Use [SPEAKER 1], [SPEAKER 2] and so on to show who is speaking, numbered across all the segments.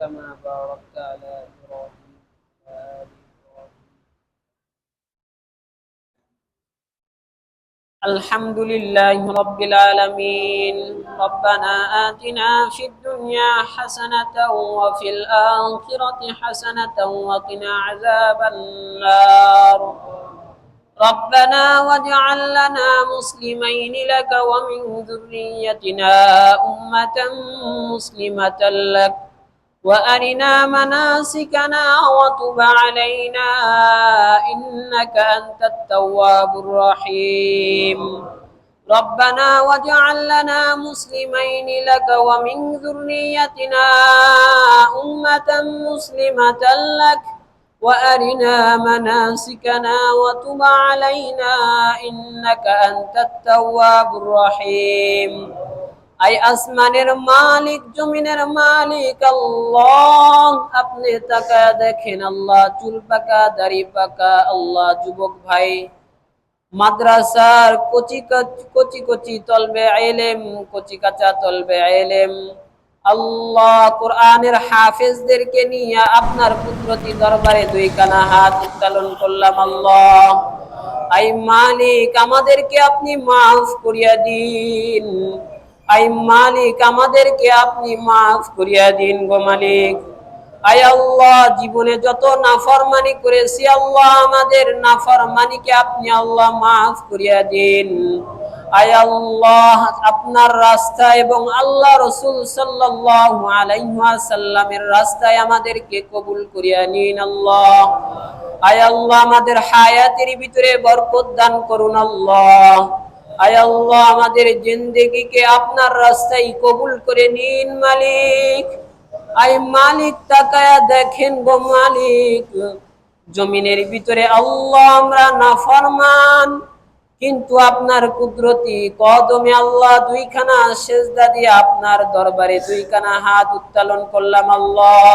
[SPEAKER 1] كما باركت على إبراهيم الحمد لله رب العالمين. ربنا آتنا في الدنيا حسنة وفي الآخرة حسنة وقنا عذاب النار. ربنا واجعل لنا مسلمين لك ومن ذريتنا أمة مسلمة لك. وأرنا مناسكنا وتب علينا إنك أنت التواب الرحيم. ربنا واجعل لنا مسلمين لك ومن ذريتنا أمة مسلمة لك. وأرنا مناسكنا وتب علينا إنك أنت التواب الرحيم. I আসমানের মালিক, জমিনের মালিক, আল্লাহ। আপনি তাকা দেখেন আল্লাহ, চুল পাকা, দাড়ি পাকা, আল্লাহ, যুবক ভাই। মাদ্রাসার কচি কচি কচি তলবে এলেম কচি কাঁচা তলবে এলেম আল্লাহ কোরআনের হাফেজদেরকে নিয়ে আপনার কুদরতি দরবারে দুই কানা হাত উত্তোলন করলাম আল্লাহ। আই মালিক, আমাদেরকে আপনি মাফ করিয়া দিন। আই মালিক, আমাদেরকে আপনি মাফ করিয়া দিন গো মালিক। আয় আল্লাহ, জীবনে যত নাফরমানি করেছি, আল্লাহ আমাদের নাফরমানিকে আপনি আল্লাহ মাফ করিয়া দিন। আয় আল্লাহ, আপনার রাস্তা এবং আল্লাহ রসুল সাল্লাল্লাহু আলাইহি ওয়াসাল্লামের রাস্তায় আমাদেরকে কবুল করিয়া নিন আল্লাহ। আয় আল্লাহ, আমাদের হায়াতের ভিতরে বরকত দান করুন আল্লাহ। আয় আল্লাহ, আমাদের জিন্দগিকে আপনার রাস্তায় কবুল করে নিন, মালিক। আই মালিক, তাকায়া দেখেন গো মালিক। জমিনের ভিতরে আল্লাহ, আমরা না ফরমান কিন্তু আপনার কুদরতি কদমে আল্লাহ দুইখানা সেজদা দিয়ে আপনার দরবারে দুইখানা হাত উত্তোলন করলাম আল্লাহ।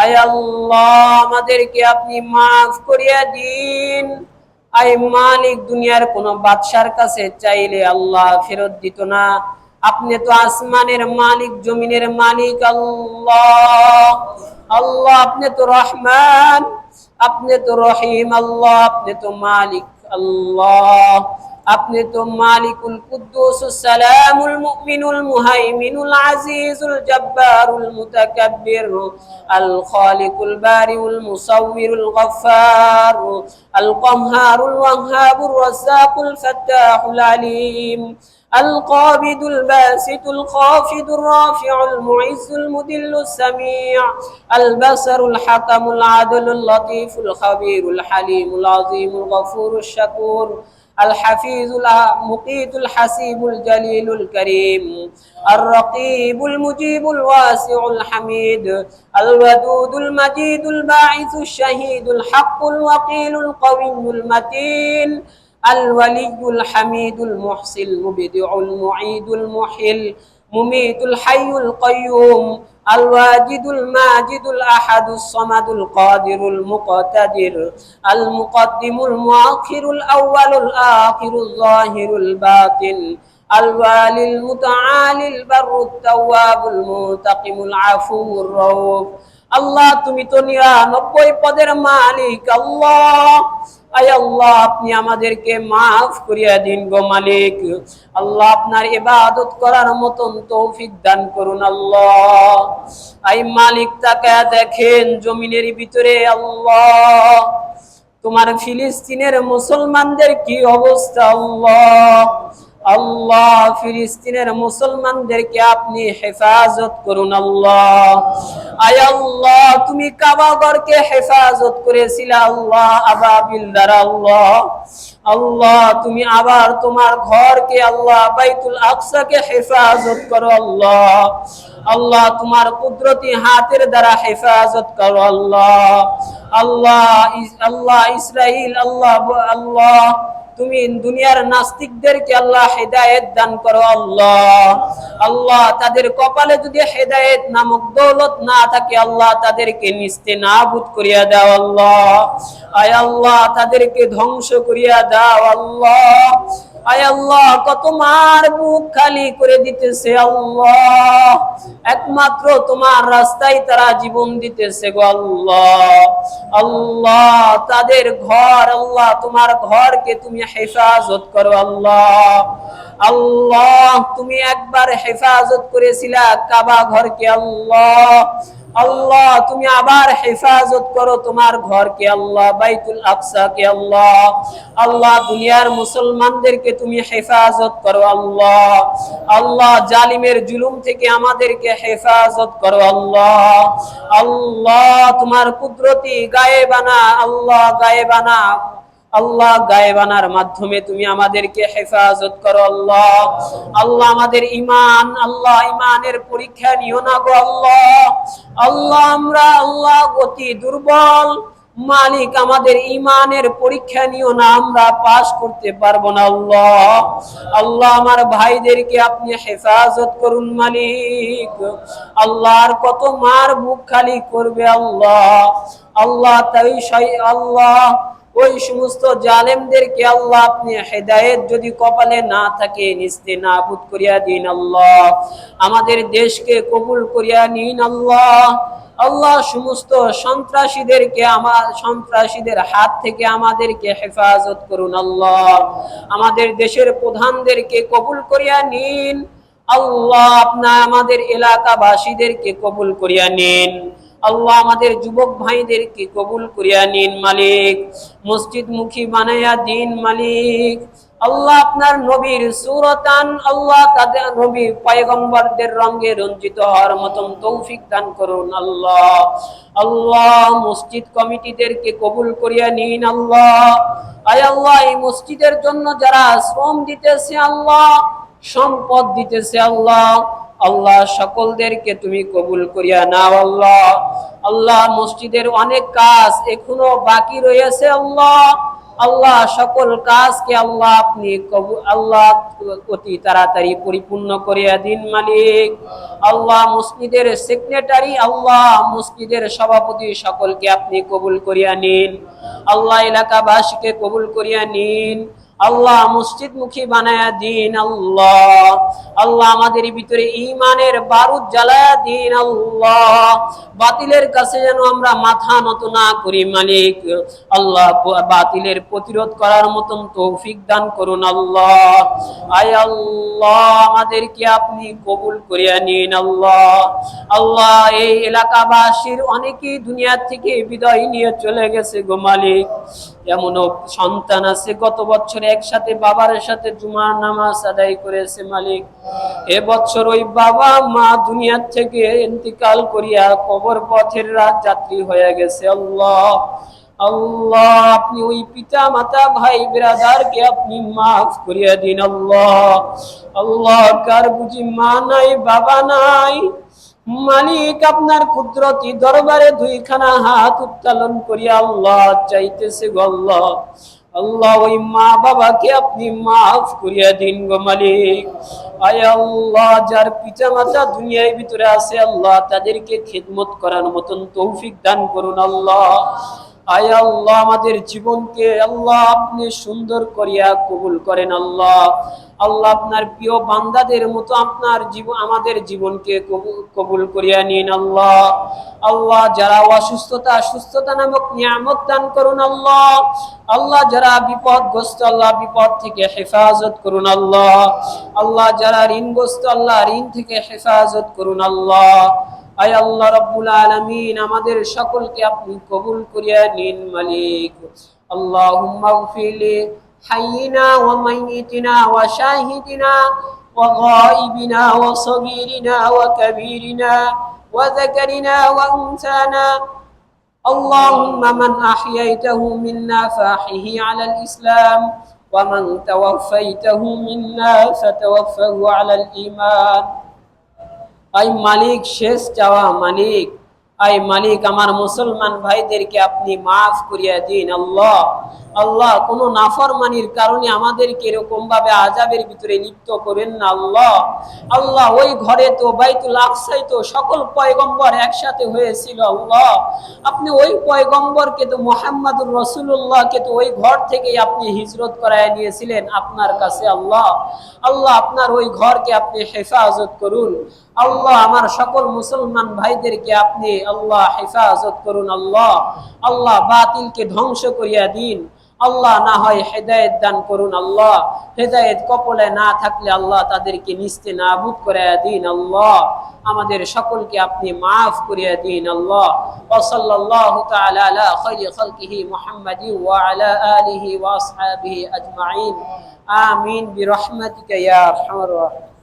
[SPEAKER 1] আয় আল্লাহ, আমাদেরকে আপনি মাফ করিয়া দিন। আই দুনিয়ার কোন বাদশার কাছে চাইলে আল্লাহ ফেরত দিত না। আপনি তো আসমানের মালিক, জমিনের মালিক, আল্লাহ। আল্লাহ, আপনি তো রহমান, আপনি তো রহিম, আল্লাহ। আপনি তো মালিক, আল্লাহ। আপনি তো মালিকুল কুদ্দুস সালামুল মুমিনুল মুহাইমিনুল আজিজুল জব্বারুল মুতাকাব্বির আল খালিকুল বারিউল মুসাউবিরুল গফফার আল কমহারুল ওয়াহ্হাবুর রাজ্জাকুল ফাত্তাহুল আলিম القابض الباسط الخافض الرافع المعز المذل السميع البصر الحكم العدل اللطيف الخبير الحليم العظيم الغفور الشكور الحفيظ المقيت الحسيب الجليل الكريم الرقيب المجيب الواسع الحميد الودود المجيد الباعث الشهيد الحق الوقيل القوي المتين الولي الحميد المحصي المبدع المعيد المحيل مميت الحي القيوم الواجد الماجد الأحد الصمد القادر المقتدر المقدم المؤخر الأول الآخر الظاهر الباطن الوالي المتعالي البر التواب المنتقم العفو الرؤوف আল্লাহ তুমি তো নিরানব্বই পদের মালিক আল্লাহ আয় আল্লাহ আপনি আমাদেরকে মাফ করিয়া দিন গো মালিক। আল্লাহ আপনার ইবাদত করার মতন তৌফিক দান করুন আল্লাহ। আই মালিক তাকে দেখেন জমিনের ভিতরে আল্লাহ। তোমার ফিলিস্তিনের মুসলমানদের কি অবস্থা আল্লাহ? আল্লাহ ফিলিস্তিনের মুসলমানদেরকে আপনি হেফাজত করুন, আল্লাহ। আয় আল্লাহ, তুমি কাবাগরকে হেফাজত করেছিলে, আল্লাহ আবাবিল দ্বারা, আল্লাহ। আল্লাহ, তুমি আবার তোমার ঘরকে, আল্লাহ, বাইতুল আকসাকে হেফাজত করো, আল্লাহ। আল্লাহ, তোমার কুদরতি হাতের দ্বারা হেফাজত করো, আল্লাহ। আল্লাহ আল্লাহ ইসরাইল আল্লাহ আল্লাহ তুমি দুনিয়ার নাস্তিকদেরকে আল্লাহ হেদায়েত দান করো, আল্লাহ। আল্লাহ তাদের কপালে যদি হেদায়েত নামক দৌলত না থাকে, আল্লাহ তাদেরকে নিস্তে নাবুদ করিয়া দাও, আল্লাহ। আয় আল্লাহ, তাদেরকে ধ্বংস করিয়া দাও আল্লাহ। আয় আল্লাহ, কত মার বুক খালি করে দিতেছে আল্লাহ। একমাত্র তোমার রাস্তায় তারা জীবন দিতেছে গো আল্লাহ। আল্লাহ, তাদের ঘর, আল্লাহ, তোমার ঘরকে তুমি হেফাজত করো আল্লাহ। আল্লাহ, তুমি একবার হেফাজত করেছিলা কাবা ঘরকে আল্লাহ। আল্লাহ, তুমি আবার হেফাজত করো তোমার ঘরকে আল্লাহ, বাইতুল আকসাকে আল্লাহ। আল্লাহ, দুনিয়ার মুসলমানদেরকে তুমি হেফাজত করো আল্লাহ। আল্লাহ, জালিমের জুলুম থেকে আমাদেরকে হেফাজত করো আল্লাহ। আল্লাহ, তোমার কুদরতি গায়েবানা, আল্লাহ গায়েবানা। আল্লাহ গায়েবানার মাধ্যমে তুমি আমাদেরকে হেফাজত করো, আল্লাহ। আল্লাহ আমাদের ইমান আল্লাহ ইমানের পরীক্ষা নিও না গো, আল্লাহ। আল্লাহ আমরা, আল্লাহ গতি দুর্বল। মালিক আমাদের ইমানের পরীক্ষা নিও না, আমরা পাশ করতে পারব না, আল্লাহ। আল্লাহ আমার ভাইদেরকে আপনি হেফাজত করুন, মালিক। আল্লাহর কত মার বুক খালি করবে, আল্লাহ। আল্লাহ তাই আল্লাহ ওই সমস্ত জালেমদেরকে আল্লাহ আপনি হেদায়েত যদি কপালে না থাকে, নিস্তে নাবুদ করিয়া দিন আল্লাহ। আমাদের দেশকে কবুল করিয়া নিন আল্লাহ। আল্লাহ সমস্ত সন্ত্রাসীদেরকে আমার সন্ত্রাসীদের হাত থেকে আমাদেরকে হেফাজত করুন আল্লাহ। আমাদের দেশের প্রধানদেরকে কবুল করিয়া নিন। আল্লাহ আপনার আমাদের এলাকাবাসীদেরকে কবুল করিয়া নিন। আল্লাহ আমাদের যুবক ভাইদেরকে কবুল করিয়া নিন মালিক। মসজিদ মুখী বানাইয়া দিন মালিক। আল্লাহ আপনার নবীর সুরতান, আল্লাহ তাদের নবী পয়গম্বরদের রঙে রঞ্জিত হওয়ার মতন তৌফিক দান করুন আল্লাহ। আল্লাহ, মসজিদ কমিটিদেরকে কবুল করিয়া নিন আল্লাহ। আয় আল্লাহ, এই মসজিদের জন্য যারা শ্রম দিতেছে আল্লাহ সম্পদ দিতেছে আল্লাহ। আল্লাহ সকলদেরকে তুমি কবুল করিয়া নাও আল্লাহ। আল্লাহ মসজিদের অনেক কাজ এখনও বাকি রয়েছে আল্লাহ। আল্লাহ সকল কাজকে আল্লাহ আপনি কবু আল্লাহ অতি তাড়াতাড়ি পরিপূর্ণ করিয়া দিন মালিক। আল্লাহ মসজিদের সেক্রেটারি আল্লাহ মসজিদের সভাপতি সকলকে আপনি কবুল করিয়া নিন। আল্লাহ এলাকাবাসীকে কবুল করিয়া নিন। আল্লাহ মসজিদ মুখী বানায়া দিন আল্লাহ। আল্লাহ আমাদের ভিতরে ইমানের বারুদ জ্বালায়া দিন আল্লাহ। বাতিলের কাছে যেন আমরা মাথা নত না করি, মালিক। আল্লাহ বাতিলের প্রতিরোধ করার মতন তৌফিক দান করুন আল্লাহ। আয় আল্লাহ, আমাদেরকে আপনি কবুল করিয়া নিন আল্লাহ। আল্লাহ, এই এলাকাবাসীর অনেকেই দুনিয়ার থেকে বিদায় নিয়ে চলে গেছে গো মালিক। এমনও সন্তান আছে, গত বছর একসাথে বাবার সাথে জুমার নামাজ আদায় করেছে মালিক। এ বছর ওই বাবা মা দুনিয়ার থেকে ইন্তিকাল করিয়া কবর পথের রাত যাত্রী হয়ে গেছে। আল্লাহ আল্লাহ, আপনি ওই পিতা মাতা ভাই, বিরাদারকে আপনি মাফ করিয়া দিন আল্লাহ। আল্লাহ, কার বুঝি মা নাই, বাবা নাই? মালিক আপনার কুদরতি দরবারে দুইখানা হাত উত্তোলন করিয়া আল্লাহ চাইতেছে গো আল্লাহ, ওই মা বাবাকে আপনি মাফ করিয়া দিন গো মালিক। আয় আল্লাহ, যার পিতা মাতা দুনিয়ার ভিতরে আছে, আল্লাহ তাদেরকে খেদমত করার মতন তৌফিক দান করুন আল্লাহ। আয় আল্লাহ, আমাদের জীবনকে আল্লাহ আপনি সুন্দর করিয়া কবুল করেন আল্লাহ। আল্লাহ আপনার প্রিয় বান্দাদের মতো আপনার জীবন, আমাদের জীবনকে কবু- কবুল করিয়া নিন আল্লাহ। আল্লাহ যারা অসুস্থতা, সুস্থতা নামক নিয়ামত দান করুন আল্লাহ। আল্লাহ যারা বিপদগ্রস্ত, আল্লাহ বিপদ থেকে হেফাজত করুন আল্লাহ। আল্লাহ যারা ঋণগ্রস্ত, আল্লাহ ঋণ থেকে হেফাজত করুন আল্লাহ। আয় আল্লাহ রব্বুল আলামিন আমাদের সকলকে আপনি কবুল করিয়া নিন মালিক আল্লাহুম্মা গফিরলি হাইয়িনা ওয়া মাইয়িতিনা ওয়া শাহিদিনা ওয়া গায়িবিনা ওয়া সগীরিনা ওয়া কাবীরিনা ওয়া যাকারিনা ওয়া উনসানা اللهم من أحييته منا فأحيه على الإسلام ومن توفيته منا فتوفه على الإيمان আই মালিক, শেষ চাওয়া মালিক। আই মালিক, আমার মুসলমান ভাইদেরকে আপনি মাফ করিয়া দিন, আল্লাহ। আল্লাহ, কোন নাফরমানির কারণে আমাদেরকে এরকম ভাবে আজাবের ভিতরে লিপ্ত করেন না, আল্লাহ। আল্লাহ, ওই ঘরে তো বাইতুল আকসাই তো সকল পয়গম্বর একসাথে হয়েছিল, আল্লাহ। আপনি ওই পয়গম্বরকে তো মোহাম্মদুর রসুল্লাহকে তো ওই ঘর থেকেই আপনি হিজরত করায় নিয়েছিলেন আপনার কাছে, আল্লাহ। আল্লাহ, আপনার ওই ঘরকে আপনি হেফাজত করুন। আল্লাহ, আমার সকল মুসলমান ভাইদেরকে আপনি আল্লাহ হেফাজত করুন, আল্লাহ আল্লাহ বাতিলকে ধ্বংস করিয়া দিন। আল্লাহ না হয় হেদায়ত দান করুন, আল্লাহ। হেদায়ত কপলে না থাকলে আল্লাহ তাদেরকে নিস্তে নাবুদ করিয়া দিন, আল্লাহ। আমাদের সকলকে আপনি মাফ করিয়া দিন, আল্লাহ। ওসল্লাহ তাআলা আলা খাইরি খালকিহি মুহাম্মাদি ওয়া আলা আলিহি ওয়া আসহাবিহি আজমাইন। আমিন, বিরহমাতিকা ইয়া আরহামার রাহিম।